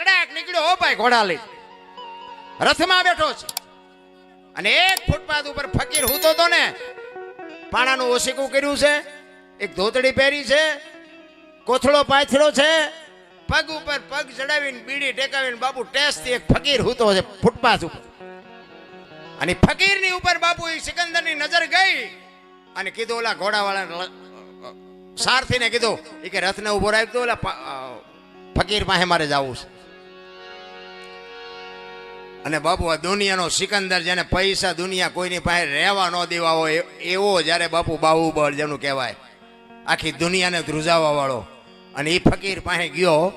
કડાક નીકળ્યો હો ભાઈ ઘોડા લઈ રથમાં બેઠો છે. અને એક ફૂટપાથ ઉપર ફકીર હૂતો તો ને, પાણાનું ઓશીકું કર્યું છે, એક ધોતડી પહેરી છે, કોથળો પાથળો છે, પગ ઉપર પગ ચડાવીને બીડી ટેકાવીને બાપુ ટેસ્ટથી એક ફકીર હૂતો છે ફૂટપાથ ઉપર. અને ફકીરની ઉપર બાપુ એ સિકંદરની નજર ગઈ અને કીધું, ઓલા ઘોડાવાળા સારથીને કીધું એ કે રથને ઊભો રાખ્યો ઓલા ફકીર પાસે મારે જવું છે. અને બાપુ, આ દુનિયાનો સિકંદર જેને પૈસા દુનિયા કોઈની પાસે રહેવા ન દેવા હોય, એવો જ્યારે બાપુ બાહુબળ જેનું કહેવાય, આખી દુનિયાને ધ્રુજાવા વાળો. અને એ ફકીર પાસે ગયો.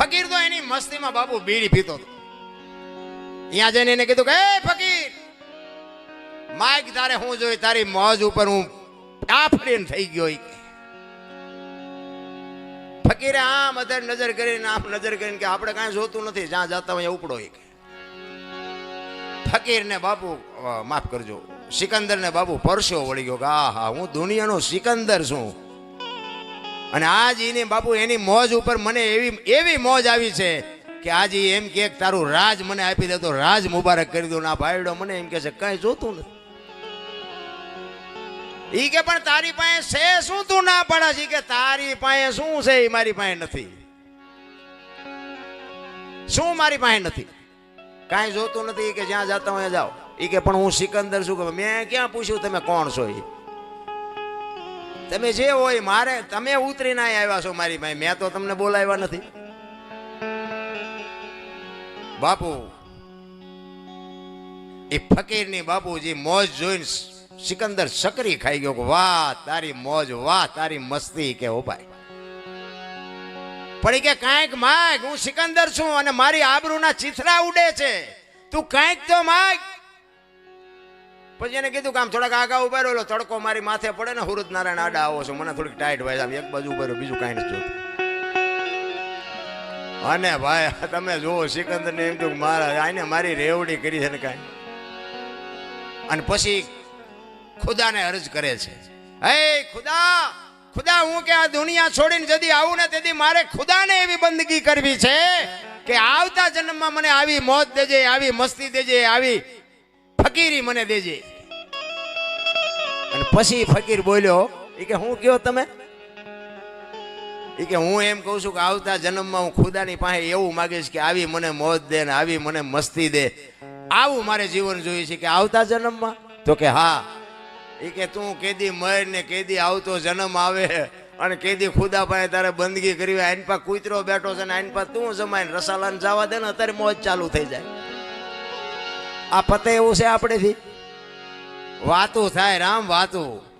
ફકીર તો એની મસ્તીમાં બાપુ બીડી પીતો હતો. ત્યાં જઈને એને કીધું કે, "એ ફકીર, માઇક તારે હું જોઈ, તારી મોજ ઉપર હું ટાફડીને થઈ ગયો. ફકીરે આમ અત્યારે નજર કરીને, આમ નજર કરીને કે આપણે કાંઈ જોતું નથી, જ્યાં જતા હોય ઉપડો એક. ફકીરને બાપુ માફ કરજો, સિકંદરને બાપુ પરસ્યો વળી ગયો કે આ હા હું દુનિયાનો સિકંદર છું. અને આજ એની બાપુ એની મોજ ઉપર મને એવી એવી મોજ આવી છે કે આજે એમ કે તારું રાજ મને આપી દે તો રાજ મુબારક કરી દો. ના ભાઈડો મને એમ કે છે, કઈ જોતું નથી. ઈ કે પણ તારી પાસે છે શું? તું ના પાડસ છે. કે તારી પાસે શું છે? એ મારી પાસે નથી. શું મારી પાસે નથી? કાંઈ જોતું નથી. કે જ્યાં જતા હોય જાઓ. ઈ કે પણ હું સિકંદર છું. કે મેં ક્યાં પૂછ્યું તમે કોણ છો એ તમે જે હોય મારે, તમે ઉતરીને અહીં આવ્યા છો મારી પાસે. મેં તો તમને બોલાવ્યા નથી. બાપુ એ ફકીરની બાપુજી મોજ જોઈને સિકંદર સકરી ખાઈ ગયો વાહ, તારી મોજ, વાહ, તારી મસ્તી કે હો ભાઈ. પડી કે કાંઈક માગ, હું સિકંદર છું અને મારી આબરૂના ચીથરા ઉડે છે. તું કાંઈક તો માગ. પછી એને કીધું કે આમ થોડાક આગા ઊભા રહ્યો તડકો મારી માથે પડે ને હુરત નારાયણ આડા આવો છો, મને થોડીક ટાઈટ ભાઈ. આમ એક બાજુ ઊભા રહ્યો બીજું કાંઈ નથી અને ભાઈ, તમે જુઓ સિકંદર ને એમ કહ્યું મારા, આને મારી રેવડી કરી છે ને કાંઈ. અને પછી ખુદાને અરજ કરે છે. હે ખુદા ખુદા, હું કે આ દુનિયા છોડીને જદી આવું ને તેથી મારે ખુદાને એવી બંદગી કરવી છે કે આવતા જન્મમાં મને આવી મોત દેજે, આવી મસ્તી દેજે, આવી ફકીરી મને દેજે. અને પછી ફકીર બોલ્યો એ કે હું કયો તમે? એ કે હું એમ કહું છું કે આવતા જન્મમાં હું ખુદાની પાસે એવું માગીશ કે આવી મને મોત દે ને આવી મને મસ્તી દે. આવું મારે જીવન જોઈએ છે કે આવતા જન્મમાં? તો કે હા એ કે તું કેદી મર ને કેદી આવતો જન્મ આવે અને કેદી ખુદા પાસે તારે બંદગી કરી હોય. આઈન પા કૂતરો બેઠો છે ને આઈન પા તું જમાય રસાલાને જવા દે ને અત્યારે મોજ ચાલુ થઈ જાય. આ પતે એવું છે આપણેથી વાતું થાય રામ વાતું.